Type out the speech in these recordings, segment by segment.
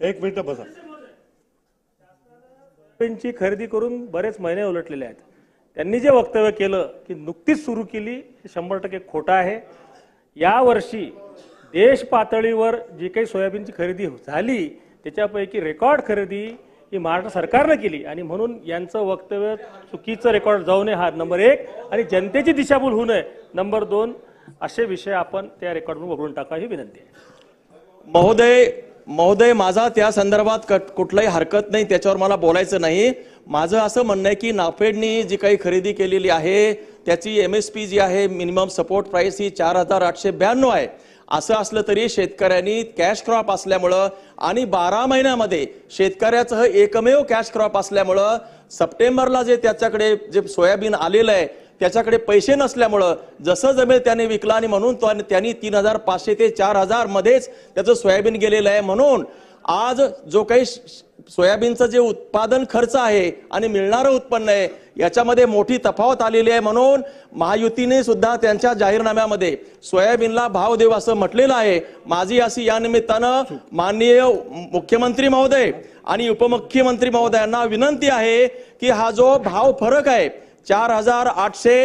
एक मिनिट बसा. पेनची खरेदी करून बरेच महिने उलटलेले आहेत. त्यांनी जे वक्तव्य केलं की नुकतीच सुरू केली हे शंभर टक्के खोटं आहे. यावर्षी देश पातळीवर जी काही सोयाबीनची खरेदी झाली त्याच्यापैकी रेकॉर्ड खरेदी ही महाराष्ट्र सरकारनं केली आणि म्हणून यांचं वक्तव्य चुकीचं रेकॉर्ड जाऊ नये हा नंबर एक. आणि जनतेची दिशाभूल होऊ नये नंबर दोन असे विषय आपण त्या रेकॉर्डवरून वगळून टाका ही विनंती आहे. महोदय महोदय माझा त्या संदर्भात कुठलाही हरकत नाही त्याच्यावर मला बोलायचं नाही. माझं असं म्हणणं आहे की नाफेडनी जी काही खरेदी केलेली आहे त्याची एम एस पी जी आहे मिनिमम सपोर्ट प्राईस ही चार हजार आठशे ब्याण्णव आहे. असं असलं तरी शेतकऱ्यांनी कॅश क्रॉप असल्यामुळं आणि बारा महिन्यामध्ये शेतकऱ्याचं एकमेव कॅश क्रॉप असल्यामुळं सप्टेंबरला जे त्याच्याकडे जे सोयाबीन आलेलं आहे त्याच्याकडे पैसे नसल्यामुळं जसं जमेल त्याने विकला आणि म्हणून तो- त्यांनी तीन हजार पाचशे ते चार हजार मध्येच त्याचं सोयाबीन गेलेलं आहे म्हणून आज जो काही श- सोयाबीनचं जे उत्पादन खर्च आहे आणि मिळणारं उत्पन्न आहे याच्यामध्ये मोठी तफावत आलेली आहे म्हणून महायुतीने सुद्धा त्यांच्या जाहीरनाम्यामध्ये सोयाबीनला भाव देऊ असं म्हटलेलं आहे. माझी अशी या निमित्तानं माननीय मुख्यमंत्री महोदय आणि उपमुख्यमंत्री महोदयांना विनंती आहे की हा जो भाव फरक आहे चार हजार आठशे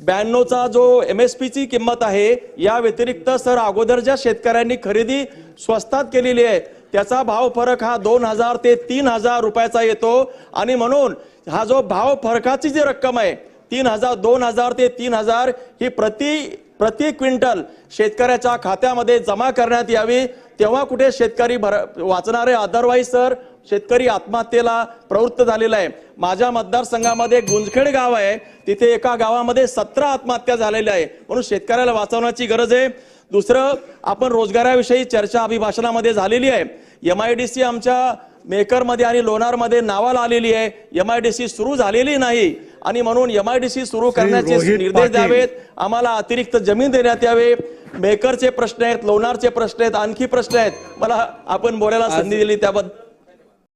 ब्याण्णवचा जो एम एस पीची किंमत आहे या व्यतिरिक्त सर अगोदर ज्या शेतकऱ्यांनी खरेदी स्वस्तात केलेली आहे त्याचा भाव फरक हा दोन हजार ते तीन हजार रुपयाचा येतो. आणि म्हणून हा जो भाव फरकाची जी रक्कम आहे तीन हजार दोन हजार ते तीन हजार ही प्रति प्रति क्विंटल शेतकऱ्याच्या खात्यामध्ये जमा करण्यात यावी. तेव्हा कुठे शेतकरी भर वाचणारे अदरवाईज सर शेतकरी आत्महत्येला प्रवृत्त झालेला आहे. माझ्या मतदारसंघामध्ये गुंजखेड गाव आहे. तिथे एका गावामध्ये सतरा आत्महत्या झालेल्या आहे. म्हणून शेतकऱ्याला वाचवण्याची गरज आहे. दुसरं आपण रोजगाराविषयी चर्चा अभिभाषणामध्ये झालेली आहे. एम आय डी सी आमच्या मेकरमध्ये आणि लोणारमध्ये नावाला आलेली आहे. एम आय डी सी सुरू झालेली नाही. आणि म्हणून एम आय डी सी सुरू करण्याचे निर्देश. द्यावेत. आम्हाला अतिरिक्त जमीन देण्यात यावे. मेकरचे प्रश्न आहेत लोणारचे प्रश्न आहेत आणखी प्रश्न आहेत. मला आपण बोलायला संधी दिली त्याबद्दल.